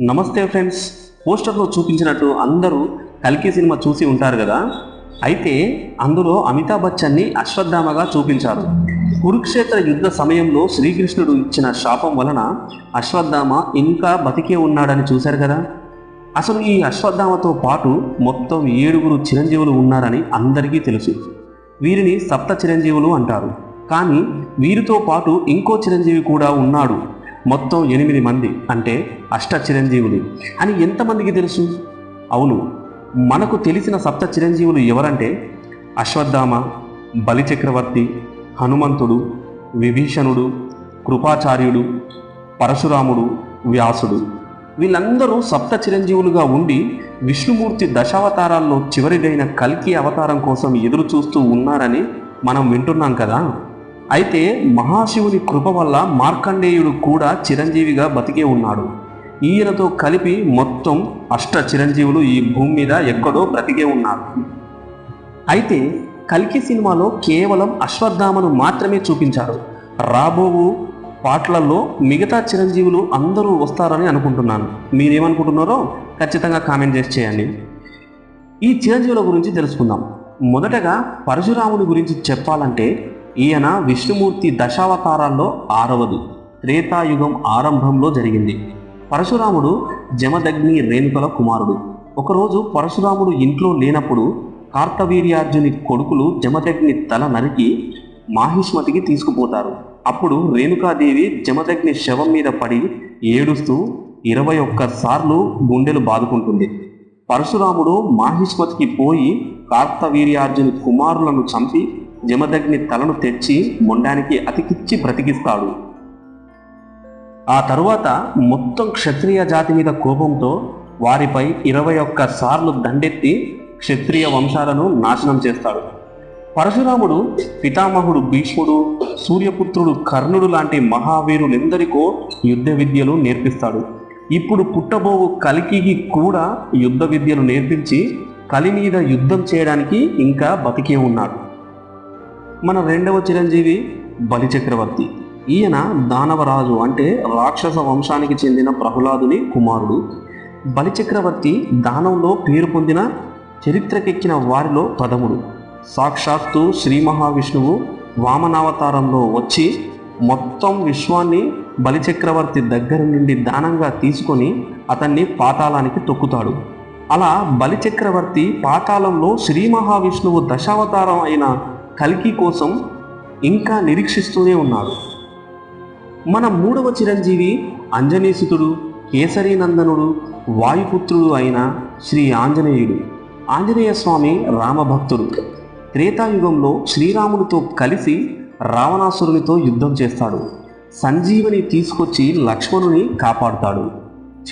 నమస్తే ఫ్రెండ్స్. పోస్టర్లో చూపించినట్టు అందరూ కల్కి సినిమా చూసి ఉంటారు కదా? అయితే అందులో అమితాబ్ బచ్చన్ని అశ్వత్థామగా చూపించారు. కురుక్షేత్ర యుద్ధ సమయంలో శ్రీకృష్ణుడు ఇచ్చిన శాపం వలన అశ్వత్థామ ఇంకా బతికే ఉన్నాడని చూశారు కదా? అసలు ఈ అశ్వత్థామతో పాటు మొత్తం ఏడుగురు చిరంజీవులు ఉన్నారని అందరికీ తెలుసు. వీరిని సప్త చిరంజీవులు అంటారు. కానీ వీరితో పాటు ఇంకో చిరంజీవి కూడా ఉన్నాడు. మొత్తం ఎనిమిది మంది అంటే అష్ట చిరంజీవులు అని ఎంతమందికి తెలుసు? అవును. మనకు తెలిసిన సప్త చిరంజీవులు ఎవరంటే అశ్వత్థామ బలిచక్రవర్తి హనుమంతుడు విభీషణుడు కృపాచార్యుడు పరశురాముడు వ్యాసుడు. వీళ్ళందరూ సప్త చిరంజీవులుగా ఉండి విష్ణుమూర్తి దశావతారాల్లో చివరిదైన కల్కి అవతారం కోసం ఎదురు చూస్తూ ఉన్నారని మనం వింటున్నాం కదా? అయితే మహాశివుని కృప వల్ల మార్కండేయుడు కూడా చిరంజీవిగా బతికే ఉన్నాడు. ఈయనతో కలిపి మొత్తం అష్ట చిరంజీవులు ఈ భూమి మీద ఎక్కడో బ్రతికే ఉన్నారు. అయితే కల్కి సినిమాలో కేవలం అశ్వత్థామను మాత్రమే చూపించారు. రాబోవు పాటలలో మిగతా చిరంజీవులు అందరూ వస్తారని అనుకుంటున్నాను. మీరేమనుకుంటున్నారో ఖచ్చితంగా కామెంట్ చేసి చేయండి. ఈ చిరంజీవుల గురించి తెలుసుకుందాం. మొదటగా పరశురాముడి గురించి చెప్పాలంటే ఈయన విష్ణుమూర్తి దశావతారాల్లో ఆరవది. త్రేతాయుగం ఆరంభంలో జరిగింది. పరశురాముడు జమదగ్ని రేణుకల కుమారుడు. ఒకరోజు పరశురాముడు ఇంట్లో లేనప్పుడు కార్తవీర్యార్జుని కొడుకులు జమదగ్ని తల నరికి మాహిష్మతికి తీసుకుపోతారు. అప్పుడు రేణుకాదేవి జమదగ్ని శవం మీద పడి ఏడుస్తూ ఇరవై ఒక్కసార్లు గుండెలు బాదుకుంటుంది. పరశురాముడు మాహిష్మతికి పోయి కార్తవీర్యార్జుని కుమారులను చంపి జమదగ్ని తలను తెచ్చి మొండానికి అతికిచ్చి బ్రతికిస్తాడు. ఆ తరువాత మొత్తం క్షత్రియ జాతి మీద కోపంతో వారిపై ఇరవై ఒక్క సార్లు దండెత్తి క్షత్రియ వంశాలను నాశనం చేస్తాడు. పరశురాముడు పితామహుడు భీష్ముడు సూర్యపుత్రుడు కర్ణుడు లాంటి మహావీరులెందరికో యుద్ధ విద్యలు నేర్పిస్తాడు. ఇప్పుడు పుట్టబోవు కలికి కూడా యుద్ధ విద్యలు నేర్పించి కలి మీద యుద్ధం చేయడానికి ఇంకా బతికే ఉన్నాడు. మన రెండవ చిరంజీవి బలిచక్రవర్తి ఈయన దానవరాజు అంటే రాక్షస వంశానికి చెందిన ప్రహ్లాదుని కుమారుడు. బలిచక్రవర్తి దానంలో పేరు పొందిన చరిత్రకెక్కిన వారిలో ప్రథముడు. సాక్షాత్తు శ్రీ మహావిష్ణువు వామనావతారంలో వచ్చి మొత్తం విశ్వాన్ని బలిచక్రవర్తి దగ్గర నుండి దానంగా తీసుకొని అతన్ని పాతాళానికి తొక్కుతాడు. అలా బలిచక్రవర్తి పాతాళంలో శ్రీ మహావిష్ణువు దశావతారం అయిన కల్కి కోసం ఇంకా నిరీక్షిస్తూనే ఉన్నాడు మన మూడవ చిరంజీవి అంజనీసుతుడు కేసరీనందనుడు వాయుపుత్రుడు అయిన శ్రీ ఆంజనేయుడు ఆంజనేయ స్వామి రామభక్తుడు. త్రేతాయుగంలో శ్రీరాముడితో కలిసి రావణాసురునితో యుద్ధం చేస్తాడు. సంజీవని తీసుకొచ్చి లక్ష్మణుని కాపాడుతాడు.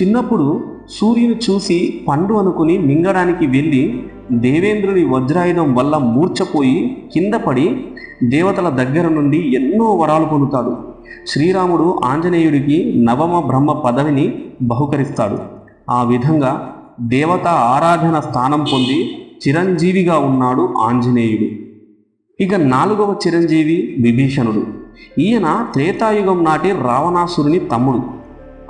చిన్నప్పుడు సూర్యుని చూసి పండు అనుకుని మింగడానికి వెళ్ళి దేవేంద్రుని వజ్రాయుధం వల్ల మూర్ఛపోయి కింద పడి దేవతల దగ్గర నుండి ఎన్నో వరాలు పొందుతాడు. శ్రీరాముడు ఆంజనేయుడికి నవమ బ్రహ్మ పదవిని బహుకరిస్తాడు. ఆ విధంగా దేవత ఆరాధన స్థానం పొంది చిరంజీవిగా ఉన్నాడు ఆంజనేయుడు. ఇక నాలుగవ చిరంజీవి విభీషణుడు. ఈయన త్రేతాయుగం నాటి రావణాసురుని తమ్ముడు.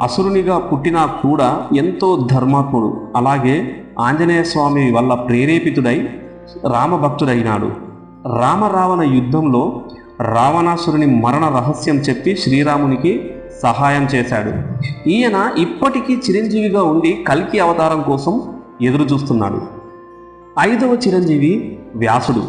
అసురునిగా పుట్టినా కూడా ఎంతో ధర్మాత్ముడు అలాగే ఆంజనేయ స్వామి వల్ల ప్రేరేపితుడై రామభక్తుడైనాడు. రామరావణ యుద్ధంలో రావణాసురుని మరణ రహస్యం చెప్పి శ్రీరామునికి సహాయం చేశాడు. ఈయన ఇప్పటికీ చిరంజీవిగా ఉండి కల్కి అవతారం కోసం ఎదురు చూస్తున్నాడు. ఐదవ చిరంజీవి వ్యాసుడు.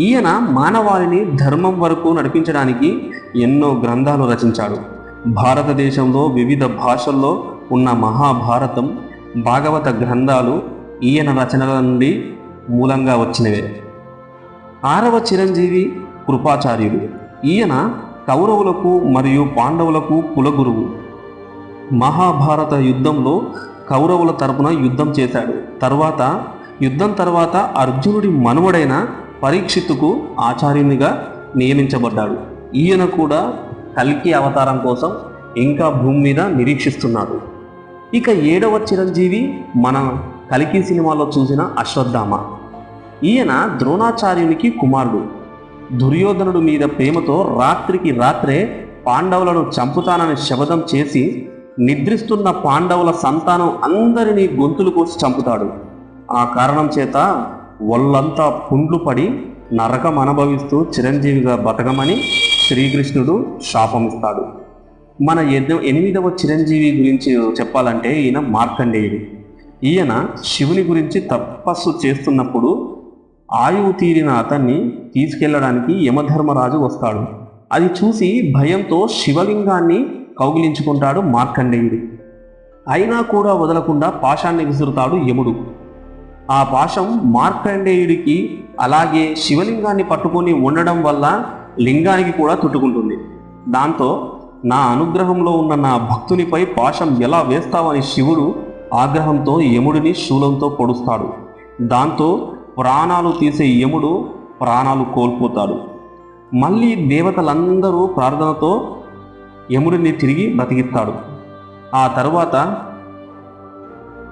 ఈయన మానవాళిని ధర్మం వరకు నడిపించడానికి ఎన్నో గ్రంథాలు రచించాడు. భారతదేశంలో వివిధ భాషల్లో ఉన్న మహాభారతం భాగవత గ్రంథాలు ఈయన రచనల నుండి మూలంగా వచ్చినవే. ఆరవ చిరంజీవి కృపాచార్యుడు. ఈయన కౌరవులకు మరియు పాండవులకు కులగురువు మహాభారత యుద్ధంలో కౌరవుల తరపున యుద్ధం చేశాడు. తర్వాత యుద్ధం తర్వాత అర్జునుడి మనువడైన పరీక్షిత్తుకు ఆచార్యునిగా నియమించబడ్డాడు. ఈయన కూడా కల్కి అవతారం కోసం ఇంకా భూమి మీద నిరీక్షిస్తున్నాడు ఇక ఏడవ చిరంజీవి మన కలికి సినిమాలో చూసిన అశ్వత్థామ. ఈయన ద్రోణాచార్యునికి కుమారుడు. దుర్యోధనుడు మీద ప్రేమతో రాత్రికి రాత్రే పాండవులను చంపుతానని శపథం చేసి నిద్రిస్తున్న పాండవుల సంతానం అందరినీ గొంతులు కోసి చంపుతాడు. ఆ కారణం చేత ఒళ్ళంతా పుండ్లు పడి నరకం అనుభవిస్తూ చిరంజీవిగా బతకమని శ్రీకృష్ణుడు శాపమిస్తాడు. మన ఎద్ద ఎనిమిదవ చిరంజీవి గురించి చెప్పాలంటే ఈయన మార్కండేయుడు. ఈయన శివుని గురించి తపస్సు చేస్తున్నప్పుడు ఆయువు తీరిన అతన్ని తీసుకెళ్ళడానికి యమధర్మరాజు వస్తాడు. అది చూసి భయంతో శివలింగాన్ని కౌగిలించుకుంటాడు మార్కండేయుడు. అయినా కూడా వదలకుండా పాశాన్ని విసురుతాడు యముడు. ఆ పాశం మార్కండేయుడికి అలాగే శివలింగాన్ని పట్టుకొని ఉండడం వల్ల లింగానికి కూడా తుట్టుకుంటుంది. దాంతో నా అనుగ్రహంలో ఉన్న నా భక్తునిపై పాశం ఎలా వేస్తావని శివుడు ఆగ్రహంతో యముడిని శూలంతో పొడుస్తాడు. దాంతో ప్రాణాలు తీసే యముడు ప్రాణాలు కోల్పోతాడు. మళ్ళీ దేవతలందరూ ప్రార్థనతో యముడిని తిరిగి బ్రతికిస్తాడు ఆ తరువాత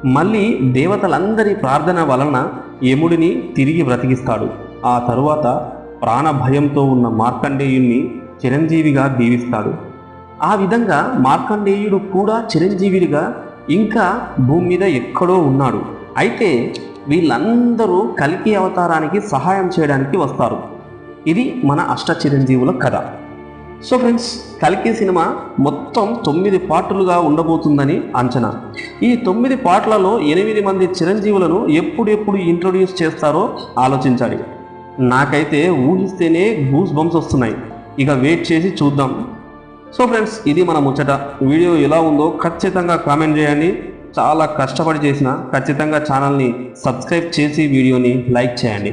మళ్ళీ దేవతలందరి ప్రార్థన వలన యముడిని తిరిగి బ్రతికిస్తాడు. ఆ తరువాత ప్రాణభయంతో ఉన్న మార్కండేయుణ్ణి చిరంజీవిగా దీవిస్తాడు. ఆ విధంగా మార్కండేయుడు కూడా చిరంజీవిగా ఇంకా భూమి మీద ఎక్కడో ఉన్నాడు. అయితే వీళ్ళందరూ కలికి అవతారానికి సహాయం చేయడానికి వస్తారు. ఇది మన అష్ట చిరంజీవుల కథ. సో ఫ్రెండ్స్ కలికి సినిమా మొత్తం తొమ్మిది పాటలుగా ఉండబోతుందని అంచనా. ఈ తొమ్మిది పాటలలో ఎనిమిది మంది చిరంజీవులను ఎప్పుడెప్పుడు ఇంట్రొడ్యూస్ చేస్తారో ఆలోచించాలి. నాకైతే ఊహిస్తేనే గూస్ బంప్స్ వస్తున్నాయి. ఇక వెయిట్ చేసి చూద్దాం. సో ఫ్రెండ్స్ ఇది మన ముచ్చట. వీడియో ఎలా ఉందో ఖచ్చితంగా కామెంట్ చేయండి. చాలా కష్టపడి చేసిన ఖచ్చితంగా ఛానల్ని సబ్స్క్రైబ్ చేసి వీడియోని లైక్ చేయండి.